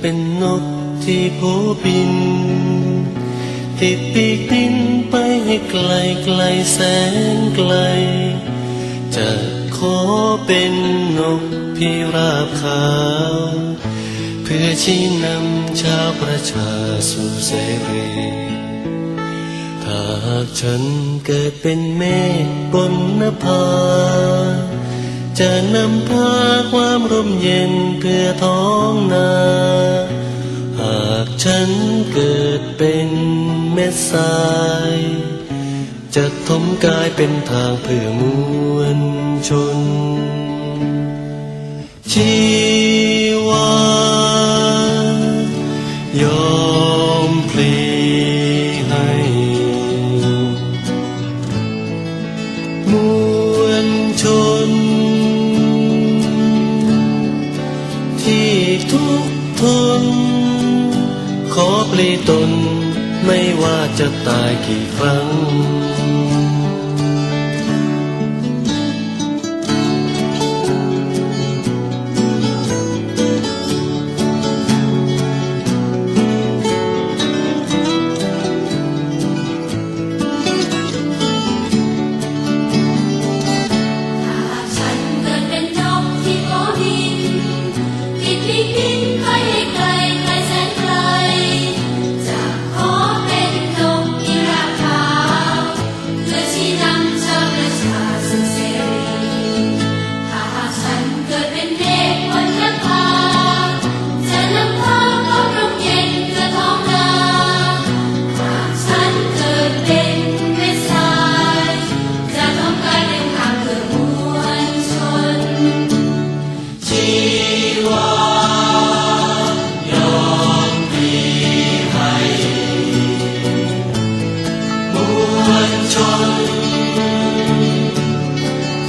เป็นนกที่โผบิน ติดปีกบินไปให้ไกลไกลแสนไกล จะขอเป็นนกพิราบขาว เพื่อชี้นำชาวประชาสู่เสรีถ้าหากฉันเกิดเป็นเมฆบนนภาจะนำพาความร่มเย็นเพื่อท้อง ฉันเกิดเป็นเม็ดทราย จะทมกายเป็นทางเพื่อมวลชนชี ปลีตน ไม่ว่าจะตายกี่ครั้ง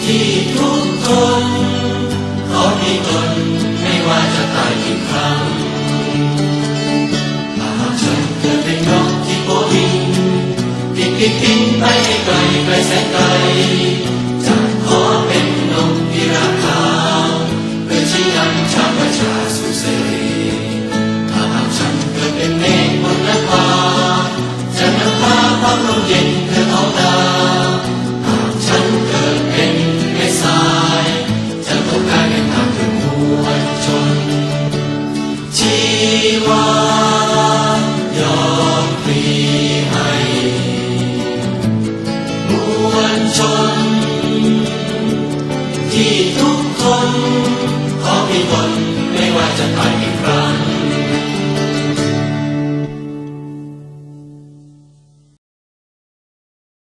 ที่ทุกคน ขอมีตนไม่ว่าจะตายกี่ครั้งหากฉันเกิดเป็นนกที่โปบินบินบินบินไปไกลไกลแสนไกลจะขอเป็นนกที่ราบขาเพื่อชี้นำชาวประชาสุเสรีหากฉันเกิดเป็นเมฆบนนภาจะนำพาความร่มเย็น